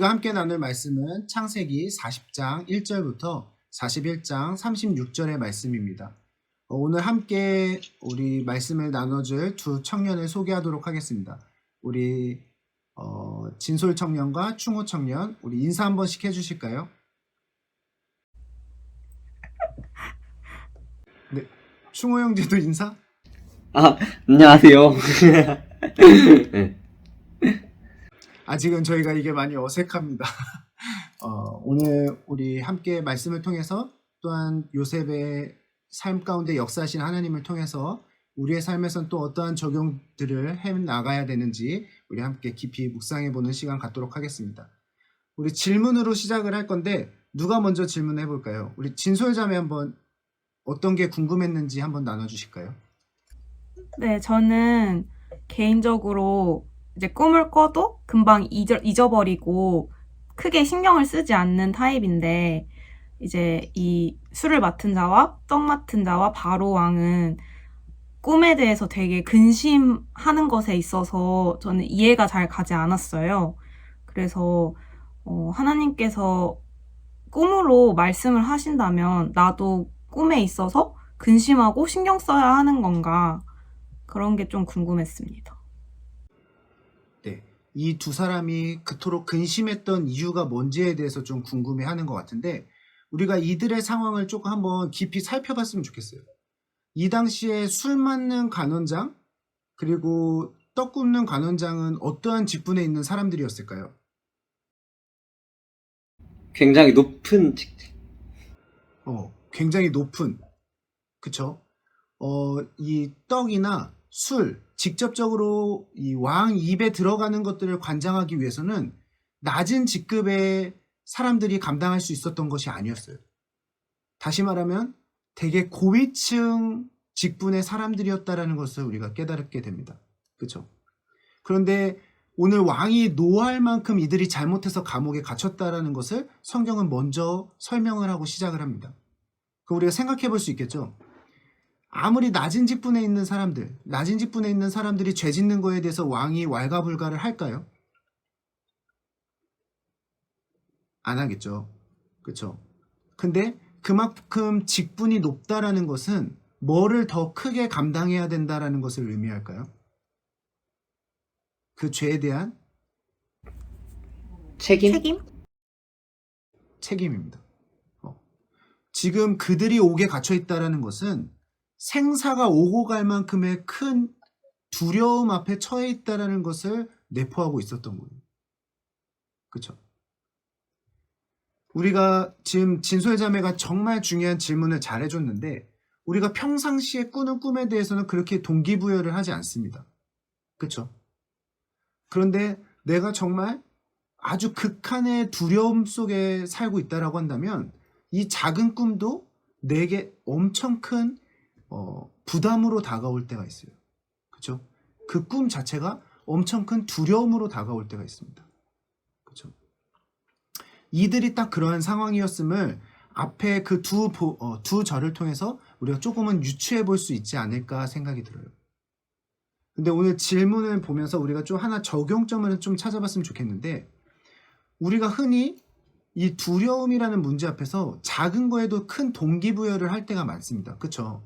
우리가 함께 나눌 말씀은 창세기 40장 1절부터 41장 36절의 말씀입니다. 어, 오늘 함께 우리 말씀을 나눠줄 두 청년을 소개하도록 하겠습니다. 우리 어, 진솔 청년과 충호 청년, 우리 인사 한 번씩 해주실까요? 네, 충호 형제도 인사? 아, 안녕하세요. 네. 아직은 저희가 이게 많이 어색합니다. 어, 오늘 우리 함께 말씀을 통해서 또한 요셉의 삶 가운데 역사하신 하나님을 통해서 우리의 삶에선 또 어떠한 적용들을 해 나가야 되는지 우리 함께 깊이 묵상해 보는 시간 갖도록 하겠습니다. 우리 질문으로 시작을 할 건데 누가 먼저 질문해 볼까요? 우리 진솔 자매 한번 어떤 게 궁금했는지 한번 나눠 주실까요? 네, 저는 개인적으로 이제 꿈을 꿔도 금방 잊어, 잊어버리고 크게 신경을 쓰지 않는 타입인데 이제 이 술을 맡은 자와 떡 맡은 자와 바로 왕은 꿈에 대해서 되게 근심하는 것에 있어서 저는 이해가 잘 가지 않았어요. 그래서 어, 하나님께서 꿈으로 말씀을 하신다면 나도 꿈에 있어서 근심하고 신경 써야 하는 건가 그런 게 좀 궁금했습니다. 네. 이두 사람이 그토록 근심했던 이유가 뭔지에 대해서 좀 궁금해 하는 것 같은데, 우리가 이들의 상황을 조금 한번 깊이 살펴봤으면 좋겠어요. 이 당시에 술 맞는 간원장, 그리고 떡 굽는 간원장은 어떠한 직분에 있는 사람들이었을까요? 굉장히 높은 직책. 어, 굉장히 높은, 그쵸? 어, 이 떡이나 술, 직접적으로 이 왕 입에 들어가는 것들을 관장하기 위해서는 낮은 직급의 사람들이 감당할 수 있었던 것이 아니었어요. 다시 말하면 되게 고위층 직분의 사람들이었다라는 것을 우리가 깨달게 됩니다. 그쵸? 그런데 오늘 왕이 노할 만큼 이들이 잘못해서 감옥에 갇혔다라는 것을 성경은 먼저 설명을 하고 시작을 합니다. 그럼 우리가 생각해 볼 수 있겠죠? 아무리 낮은 직분에 있는 사람들, 낮은 직분에 있는 사람들이 죄 짓는 거에 대해서 왕이 왈가불가를 할까요? 안 하겠죠. 그쵸? 근데 그만큼 직분이 높다라는 것은 뭐를 더 크게 감당해야 된다라는 것을 의미할까요? 그 죄에 대한 책임? 책임? 책임입니다. 어. 지금 그들이 옥에 갇혀 있다라는 것은 생사가 오고 갈 만큼의 큰 두려움 앞에 처해 있다라는 것을 내포하고 있었던 거예요. 그렇죠? 우리가 지금 진솔 자매가 정말 중요한 질문을 잘 해줬는데 우리가 평상시에 꾸는 꿈에 대해서는 그렇게 동기부여를 하지 않습니다. 그렇죠? 그런데 내가 정말 아주 극한의 두려움 속에 살고 있다라고 한다면 이 작은 꿈도 내게 엄청 큰 어, 부담으로 다가올 때가 있어요. 그렇죠? 그 꿈 자체가 엄청 큰 두려움으로 다가올 때가 있습니다. 그렇죠? 이들이 딱 그러한 상황이었음을 앞에 그두 어, 두 절을 통해서 우리가 조금은 유추해 볼 수 있지 않을까 생각이 들어요. 근데 오늘 질문을 보면서 우리가 좀 하나 적용점을 좀 찾아봤으면 좋겠는데 우리가 흔히 이 두려움이라는 문제 앞에서 작은 거에도 큰 동기부여를 할 때가 많습니다. 그렇죠?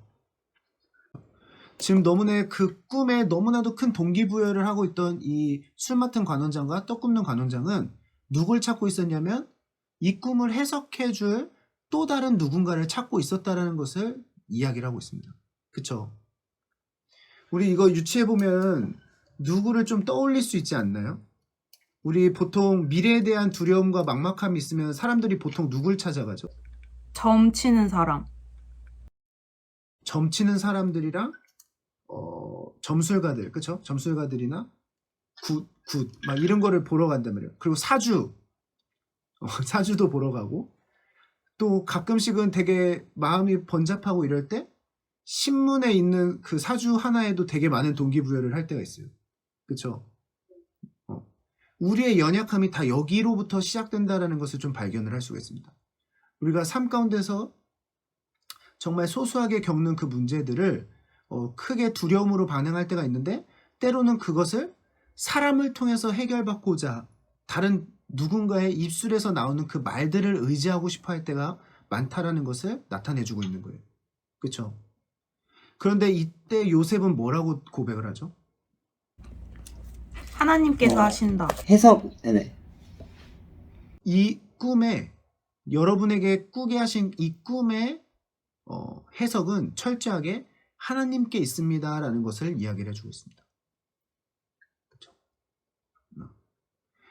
지금 너무나 그 꿈에 너무나도 큰 동기부여를 하고 있던 이 술 맡은 관원장과 떡 굽는 관원장은 누굴 찾고 있었냐면 이 꿈을 해석해 줄 또 다른 누군가를 찾고 있었다라는 것을 이야기를 하고 있습니다. 그쵸? 우리 이거 유치해 보면 누구를 좀 떠올릴 수 있지 않나요? 우리 보통 미래에 대한 두려움과 막막함이 있으면 사람들이 보통 누굴 찾아가죠? 점치는 사람. 점치는 사람들이랑 어, 점술가들, 그쵸? 점술가들이나 굿, 굿, 막 이런 거를 보러 간단 말이에요. 그리고 사주, 어, 사주도 보러 가고, 또 가끔씩은 되게 마음이 번잡하고 이럴 때, 신문에 있는 그 사주 하나에도 되게 많은 동기부여를 할 때가 있어요. 그쵸? 어, 우리의 연약함이 다 여기로부터 시작된다라는 것을 좀 발견을 할 수가 있습니다. 우리가 삶 가운데서 정말 소소하게 겪는 그 문제들을 어, 크게 두려움으로 반응할 때가 있는데 때로는 그것을 사람을 통해서 해결받고자 다른 누군가의 입술에서 나오는 그 말들을 의지하고 싶어 할 때가 많다라는 것을 나타내주고 있는 거예요. 그렇죠? 그런데 이때 요셉은 뭐라고 고백을 하죠? 하나님께서 어. 하신다. 해석, 네네. 이 꿈에 여러분에게 꾸게 하신 이 꿈의 어, 해석은 철저하게 하나님께 있습니다라는 것을 이야기를 해주고 있습니다. 그렇죠? 어.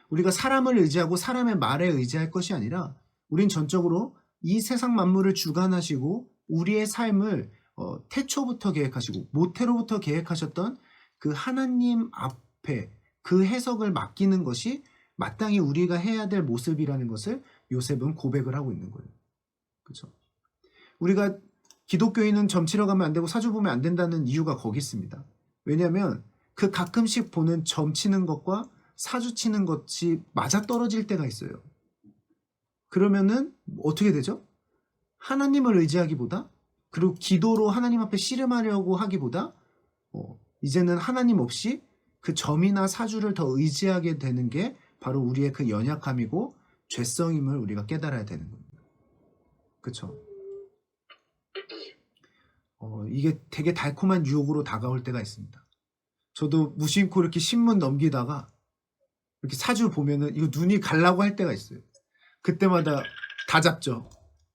우리가 사람을 의지하고 사람의 말에 의지할 것이 아니라 우린 전적으로 이 세상 만물을 주관하시고 우리의 삶을 어, 태초부터 계획하시고 모태로부터 계획하셨던 그 하나님 앞에 그 해석을 맡기는 것이 마땅히 우리가 해야 될 모습이라는 것을 요셉은 고백을 하고 있는 거예요. 그렇죠? 우리가 기독교인은 점치러 가면 안 되고 사주 보면 안 된다는 이유가 거기 있습니다. 왜냐하면 그 가끔씩 보는 점치는 것과 사주 치는 것이 맞아 떨어질 때가 있어요. 그러면은 어떻게 되죠? 하나님을 의지하기보다 그리고 기도로 하나님 앞에 씨름하려고 하기보다 어, 이제는 하나님 없이 그 점이나 사주를 더 의지하게 되는 게 바로 우리의 그 연약함이고 죄성임을 우리가 깨달아야 되는 겁니다. 그렇죠? 어, 이게 되게 달콤한 유혹으로 다가올 때가 있습니다. 저도 무심코 이렇게 신문 넘기다가 이렇게 사주 보면은 이거 눈이 갈라고 할 때가 있어요. 그때마다 다 잡죠.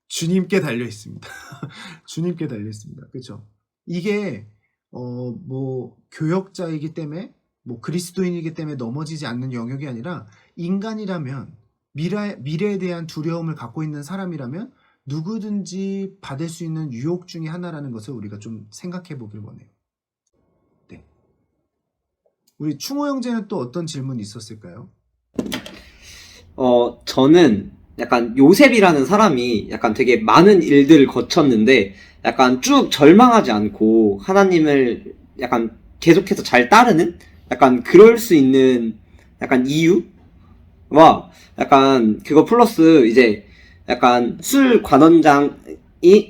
주님께 달려 있습니다. 주님께 달려 있습니다. 그렇죠? 이게 어 뭐 교역자이기 때문에 뭐 그리스도인이기 때문에 넘어지지 않는 영역이 아니라 인간이라면 미래 미래에 대한 두려움을 갖고 있는 사람이라면 누구든지 받을 수 있는 유혹 중에 하나라는 것을 우리가 좀 생각해 보길 원해요. 네. 우리 충호 형제는 또 어떤 질문이 있었을까요? 어, 저는 약간 요셉이라는 사람이 약간 되게 많은 일들을 거쳤는데 약간 쭉 절망하지 않고 하나님을 약간 계속해서 잘 따르는 약간 그럴 수 있는 약간 이유와 약간 그거 플러스 이제 약간 술 관원장이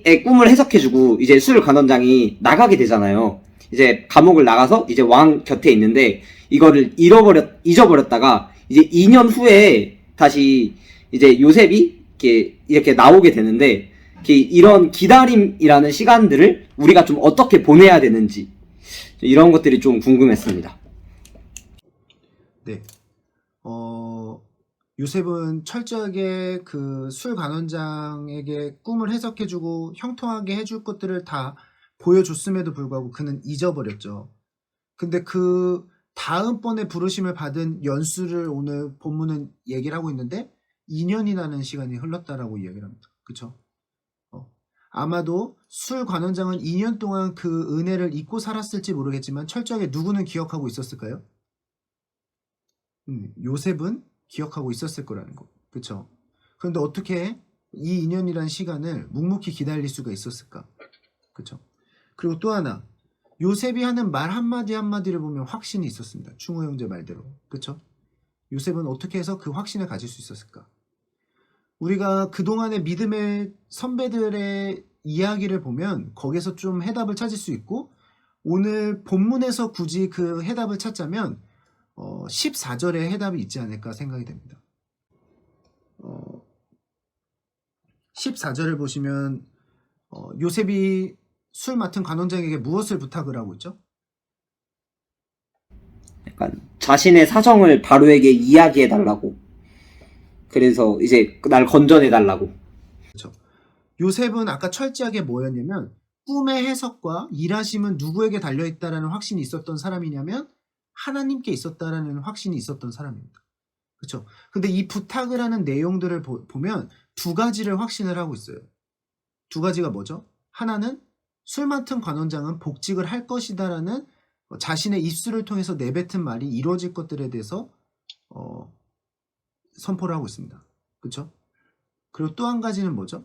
의 꿈을 해석해주고 이제 술 관원장이 나가게 되잖아요. 이제 감옥을 나가서 이제 왕 곁에 있는데 이거를 잃어버렸 잊어버렸다가 이제 2년 후에 다시 이제 요셉이 이렇게 이렇게 나오게 되는데 이런 기다림이라는 시간들을 우리가 좀 어떻게 보내야 되는지 이런 것들이 좀 궁금했습니다. 네. 어, 요셉은 철저하게 그 술 간원장에게 꿈을 해석해주고 형통하게 해줄 것들을 다 보여줬음에도 불구하고 그는 잊어버렸죠. 근데 그 다음번에 부르심을 받은 연수를 오늘 본문은 얘기를 하고 있는데 2년이라는 시간이 흘렀다라고 이야기를 합니다. 그쵸? 어. 아마도 술 관원장은 2년 동안 그 은혜를 잊고 살았을지 모르겠지만 철저하게 누구는 기억하고 있었을까요? 음, 요셉은 기억하고 있었을 거라는 거. 그쵸? 그런데 어떻게 이 2년이라는 시간을 묵묵히 기다릴 수가 있었을까? 그쵸? 그리고 또 하나, 요셉이 하는 말 한마디 한마디를 보면 확신이 있었습니다. 충호 형제 말대로. 그쵸? 요셉은 어떻게 해서 그 확신을 가질 수 있었을까? 우리가 그동안의 믿음의 선배들의 이야기를 보면 거기서 좀 해답을 찾을 수 있고 오늘 본문에서 굳이 그 해답을 찾자면 어, 14절에 해답이 있지 않을까 생각이 됩니다. 어, 14절을 보시면 어, 요셉이 술 맡은 관원장에게 무엇을 부탁을 하고 있죠? 약간 자신의 사정을 바로에게 이야기해 달라고. 그래서 이제 날 건져내 달라고. 요셉은 아까 철저하게 뭐였냐면 꿈의 해석과 일하심은 누구에게 달려 있다라는 확신이 있었던 사람이냐면 하나님께 있었다라는 확신이 있었던 사람입니다. 그렇죠? 근데 이 부탁을 하는 내용들을 보, 보면 두 가지를 확신을 하고 있어요. 두 가지가 뭐죠? 하나는 술 맡은 관원장은 복직을 할 것이다라는 어, 자신의 입술을 통해서 내뱉은 말이 이루어질 것들에 대해서 어, 선포를 하고 있습니다. 그렇죠? 그리고 또 한 가지는 뭐죠?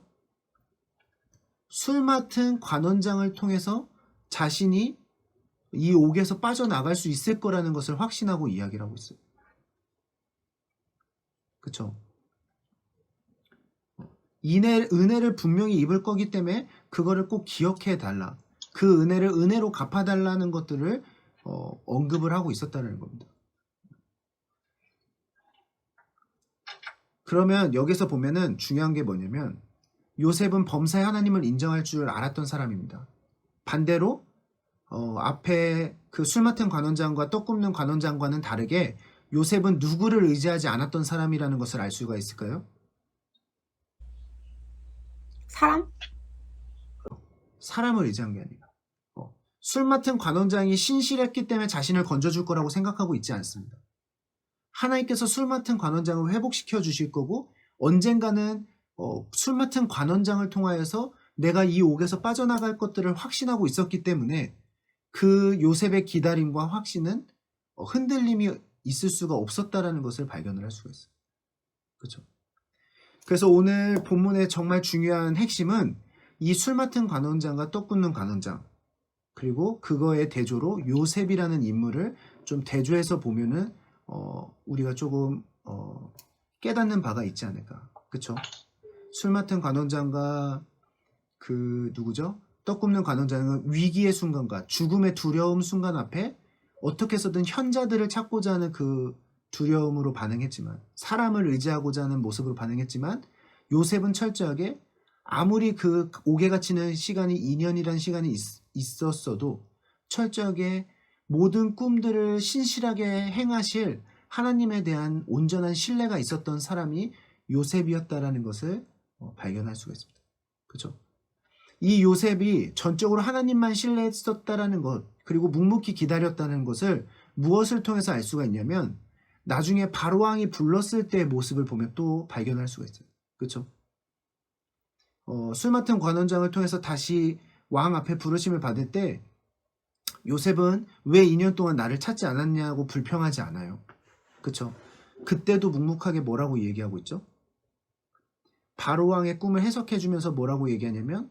술 맡은 관원장을 통해서 자신이 이 옥에서 빠져나갈 수 있을 거라는 것을 확신하고 이야기를 하고 있어요. 그쵸? 이내, 은혜를 분명히 입을 거기 때문에 그거를 꼭 기억해 달라. 그 은혜를 은혜로 갚아달라는 것들을 어, 언급을 하고 있었다는 겁니다. 그러면 여기서 보면은 중요한 게 뭐냐면 요셉은 범사의 하나님을 인정할 줄 알았던 사람입니다. 반대로 어, 앞에 그 술 맡은 관원장과 떡 굽는 관원장과는 다르게 요셉은 누구를 의지하지 않았던 사람이라는 것을 알 수가 있을까요? 사람? 사람을 의지한 게 아니라 어, 술 맡은 관원장이 신실했기 때문에 자신을 건져줄 거라고 생각하고 있지 않습니다. 하나님께서 술 맡은 관원장을 회복시켜 주실 거고 언젠가는 어, 술 맡은 관원장을 통하여서 내가 이 옥에서 빠져나갈 것들을 확신하고 있었기 때문에 그 요셉의 기다림과 확신은 어, 흔들림이 있을 수가 없었다라는 것을 발견을 할 수가 있어요. 그렇죠? 그래서 오늘 본문의 정말 중요한 핵심은 이 술 맡은 관원장과 떡 굽는 관원장 그리고 그거의 대조로 요셉이라는 인물을 좀 대조해서 보면은 어, 우리가 조금 어, 깨닫는 바가 있지 않을까 그쵸 술 맡은 관원장과 그 누구죠 떡 굽는 관원장은 위기의 순간과 죽음의 두려움 순간 앞에 어떻게 해서든 현자들을 찾고자 하는 그 두려움으로 반응했지만 사람을 의지하고자 하는 모습으로 반응했지만 요셉은 철저하게 아무리 그 옥에 갇히는 시간이 2년이라는 시간이 있, 었어도 철저하게 모든 꿈들을 신실하게 행하실 하나님에 대한 온전한 신뢰가 있었던 사람이 요셉이었다라는 것을 어, 발견할 수가 있습니다. 그렇죠? 이 요셉이 전적으로 하나님만 신뢰했었다라는 것 그리고 묵묵히 기다렸다는 것을 무엇을 통해서 알 수가 있냐면 나중에 바로왕이 불렀을 때의 모습을 보면 또 발견할 수가 있어요. 그렇죠? 어, 술 맡은 관원장을 통해서 다시 왕 앞에 부르심을 받을 때 요셉은 왜 2년 동안 나를 찾지 않았냐고 불평하지 않아요. 그쵸? 그때도 묵묵하게 뭐라고 얘기하고 있죠? 바로왕의 꿈을 해석해주면서 뭐라고 얘기하냐면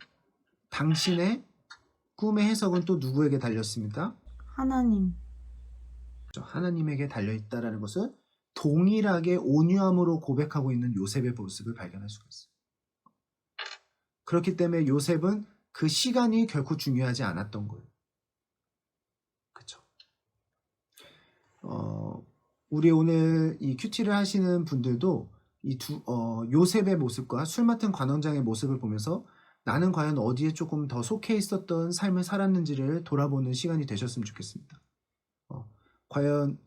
당신의 꿈의 해석은 또 누구에게 달렸습니까? 하나님. 그렇죠. 하나님에게 달려있다라는 것을 동일하게 온유함으로 고백하고 있는 요셉의 모습을 발견할 수가 있어요. 그렇기 때문에 요셉은 그 시간이 결코 중요하지 않았던 거예요. 그쵸. 어, 우리 오늘 이 큐티를 하시는 분들도 이 두, 어, 요셉의 모습과 술 맡은 관원장의 모습을 보면서 나는 과연 어디에 조금 더 속해 있었던 삶을 살았는지를 돌아보는 시간이 되셨으면 좋겠습니다. 어, 과연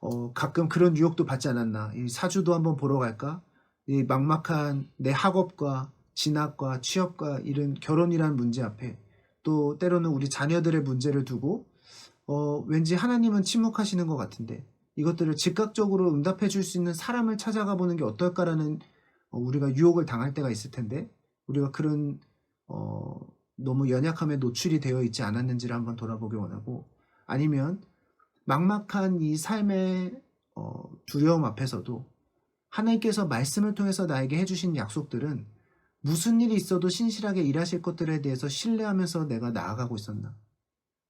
어, 가끔 그런 유혹도 받지 않았나? 이 사주도 한번 보러 갈까? 이 막막한 내 학업과 진학과 취업과 이런 결혼이라는 문제 앞에 또 때로는 우리 자녀들의 문제를 두고 어, 왠지 하나님은 침묵하시는 것 같은데 이것들을 즉각적으로 응답해 줄 수 있는 사람을 찾아가 보는 게 어떨까라는 어, 우리가 유혹을 당할 때가 있을 텐데 우리가 그런 어, 너무 연약함에 노출이 되어 있지 않았는지를 한번 돌아보기 원하고 아니면 막막한 이 삶의 어, 두려움 앞에서도 하나님께서 말씀을 통해서 나에게 해주신 약속들은 무슨 일이 있어도 신실하게 일하실 것들에 대해서 신뢰하면서 내가 나아가고 있었나?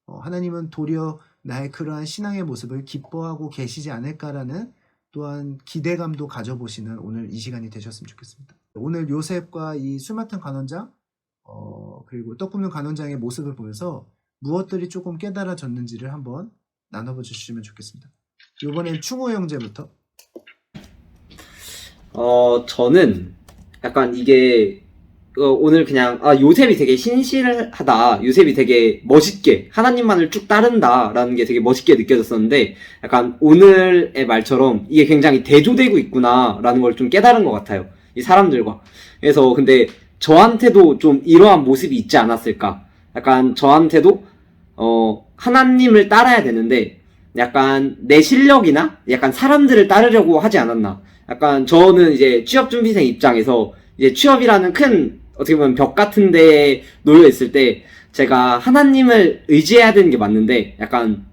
어, 하나님은 도리어 나의 그러한 신앙의 모습을 기뻐하고 계시지 않을까라는 또한 기대감도 가져보시는 오늘 이 시간이 되셨으면 좋겠습니다. 오늘 요셉과 이술 맡은 관원장, 어, 그리고 떡 굽는 관원장의 모습을 보면서 무엇들이 조금 깨달아졌는지를 한번 나눠봐 주시면 좋겠습니다. 이번엔 충호 형제부터. 어, 저는 약간 이게 어, 오늘 그냥 아 요셉이 되게 신실하다 요셉이 되게 멋있게 하나님만을 쭉 따른다라는 게 되게 멋있게 느껴졌었는데 약간 오늘의 말처럼 이게 굉장히 대조되고 있구나라는 걸 좀 깨달은 것 같아요 이 사람들과 그래서 근데 저한테도 좀 이러한 모습이 있지 않았을까? 약간 저한테도 어 하나님을 따라야 되는데 약간 내 실력이나 약간 사람들을 따르려고 하지 않았나? 약간 저는 이제 취업 준비생 입장에서 이제 취업이라는 큰 어떻게 보면 벽 같은 데에 놓여 있을 때 제가 하나님을 의지해야 되는 게 맞는데 약간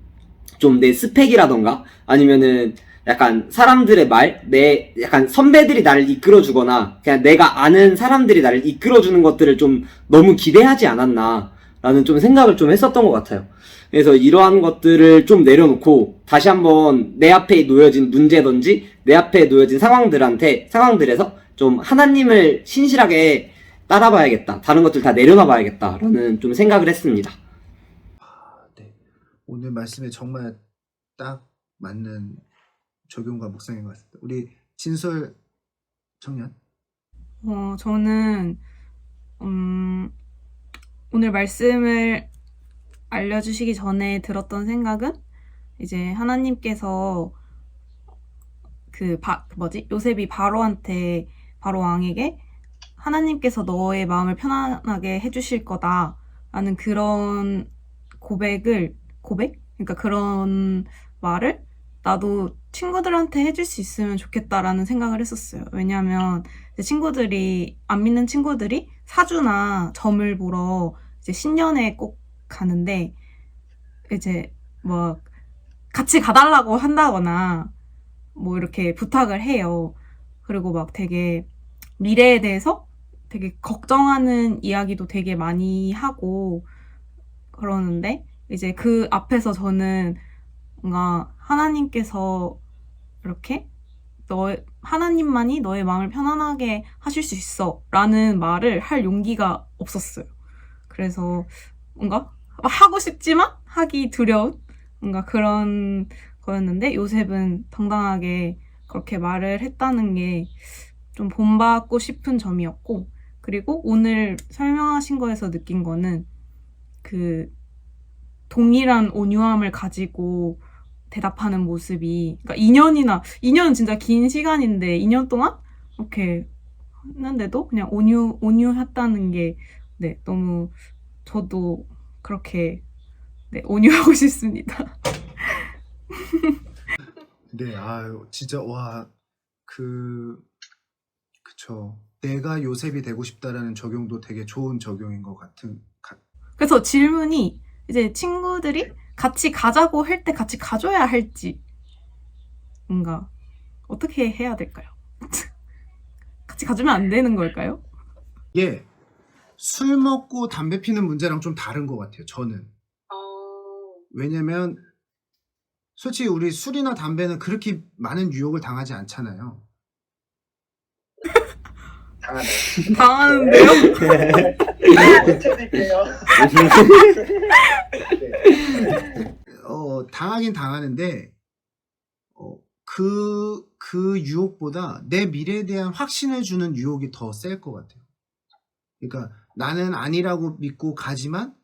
좀 내 스펙이라던가 아니면은 약간 사람들의 말, 내 약간 선배들이 나를 이끌어주거나 그냥 내가 아는 사람들이 나를 이끌어주는 것들을 좀 너무 기대하지 않았나라는 좀 생각을 좀 했었던 것 같아요. 그래서 이러한 것들을 좀 내려놓고 다시 한번 내 앞에 놓여진 문제든지 내 앞에 놓여진 상황들한테 상황들에서 좀 하나님을 신실하게 따라봐야겠다. 다른 것들 다 내려놔 봐야겠다라는 좀 생각을 했습니다. 아, 네. 오늘 말씀에 정말 딱 맞는 적용과 묵상인 것 같습니다. 우리 진솔 청년? 어, 저는, 음, 오늘 말씀을 알려주시기 전에 들었던 생각은 이제 하나님께서 그, 바, 그 뭐지? 요셉이 바로한테, 바로 왕에게 하나님께서 너의 마음을 편안하게 해주실 거다. 라는 그런 고백을, 고백? 그러니까 그런 말을 나도 친구들한테 해줄 수 있으면 좋겠다라는 생각을 했었어요. 왜냐면 이제 친구들이, 안 믿는 친구들이 사주나 점을 보러 이제 신년에 꼭 가는데, 이제 뭐, 같이 가달라고 한다거나, 뭐 이렇게 부탁을 해요. 그리고 막 되게 미래에 대해서 되게 걱정하는 이야기도 되게 많이 하고 그러는데, 이제 그 앞에서 저는 뭔가 하나님께서 이렇게 너 하나님만이 너의 마음을 편안하게 하실 수 있어 라는 말을 할 용기가 없었어요. 그래서 뭔가 하고 싶지만 하기 두려운 뭔가 그런 거였는데 요셉은 당당하게 그렇게 말을 했다는 게 좀 본받고 싶은 점이었고 그리고 오늘 설명하신 거에서 느낀 거는 그 동일한 온유함을 가지고 대답하는 모습이 그러니까 2년이나 2년은 진짜 긴 시간인데 2년 동안 이렇게 했는데도 그냥 온유 온유했다는 게 네, 너무 저도 그렇게 네, 온유하고 싶습니다. 네, 아유, 진짜, 와, 그, 그쵸. 내가 요셉이 되고 싶다라는 적용도 되게 좋은 적용인 것 같은, 가, 그래서 질문이 이제 친구들이 같이 가자고 할 때 같이 가줘야 할지 뭔가 어떻게 해야 될까요? 같이 가주면 안 되는 걸까요? 예, 술 먹고 담배 피는 문제랑 좀 다른 것 같아요, 저는. 왜냐면, 솔직히 우리 술이나 담배는 그렇게 많은 유혹을 당하지 않잖아요. 당하네. 당하는데요? 어, 당하긴 당하는데, 어, 그, 그 유혹보다 내 미래에 대한 확신을 주는 유혹이 더 셀 것 같아요. 그러니까 나는 아니라고 믿고 가지만,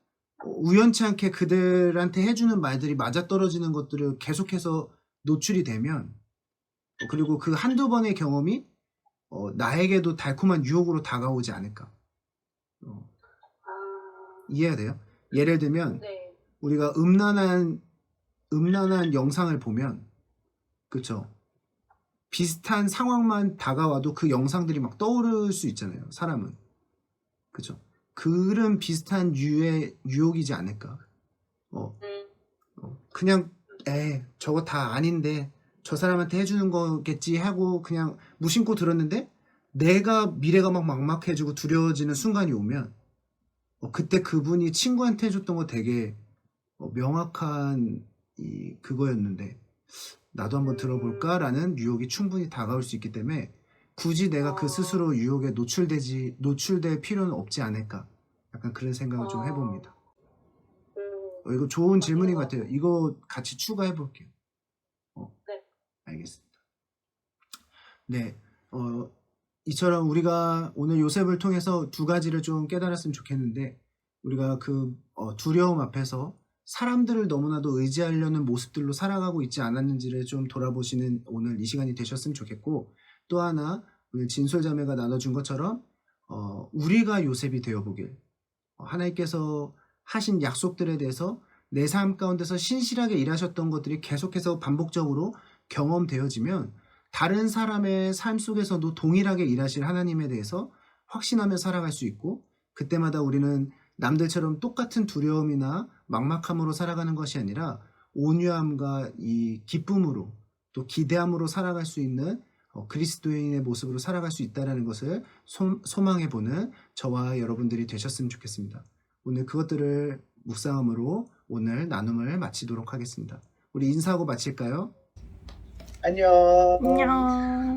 어, 우연치 않게 그들한테 해주는 말들이 맞아떨어지는 것들을 계속해서 노출이 되면, 어, 그리고 그 한두 번의 경험이, 어, 나에게도 달콤한 유혹으로 다가오지 않을까. 어, 이해가 돼요? 예를 들면, 네. 우리가 음란한 음란한 영상을 보면 그쵸? 비슷한 상황만 다가와도 그 영상들이 막 떠오를 수 있잖아요 사람은. 그쵸? 그런 비슷한 유의 유혹이지 않을까? 어, 음, 어, 그냥 에 저거 다 아닌데 저 사람한테 해주는 거겠지 하고 그냥 무심코 들었는데 내가 미래가 막 막막해지고 두려워지는 순간이 오면 어, 그때 그분이 친구한테 해줬던 거 되게 어, 명확한 이 그거였는데 나도 한번 들어볼까라는 유혹이 충분히 다가올 수 있기 때문에 굳이 내가 그 스스로 유혹에 노출되지 노출될 필요는 없지 않을까 약간 그런 생각을 좀 해봅니다. 음, 어, 이거 좋은 질문인 것 같아요. 이거 같이 추가해 볼게요. 어, 네. 알겠습니다. 네, 어, 이처럼 우리가 오늘 요셉을 통해서 두 가지를 좀 깨달았으면 좋겠는데, 우리가 그 어, 두려움 앞에서 사람들을 너무나도 의지하려는 모습들로 살아가고 있지 않았는지를 좀 돌아보시는 오늘 이 시간이 되셨으면 좋겠고, 또 하나, 오늘 진솔 자매가 나눠준 것처럼, 어, 우리가 요셉이 되어보길, 어, 하나님께서 하신 약속들에 대해서 내 삶 가운데서 신실하게 일하셨던 것들이 계속해서 반복적으로 경험되어지면 다른 사람의 삶 속에서도 동일하게 일하실 하나님에 대해서 확신하며 살아갈 수 있고 그때마다 우리는 남들처럼 똑같은 두려움이나 막막함으로 살아가는 것이 아니라 온유함과 이 기쁨으로 또 기대함으로 살아갈 수 있는 어, 그리스도인의 모습으로 살아갈 수 있다는 것을 소, 소망해 보는 저와 여러분들이 되셨으면 좋겠습니다. 오늘 그것들을 묵상함으로 오늘 나눔을 마치도록 하겠습니다. 우리 인사하고 마칠까요? 안녕. 안녕.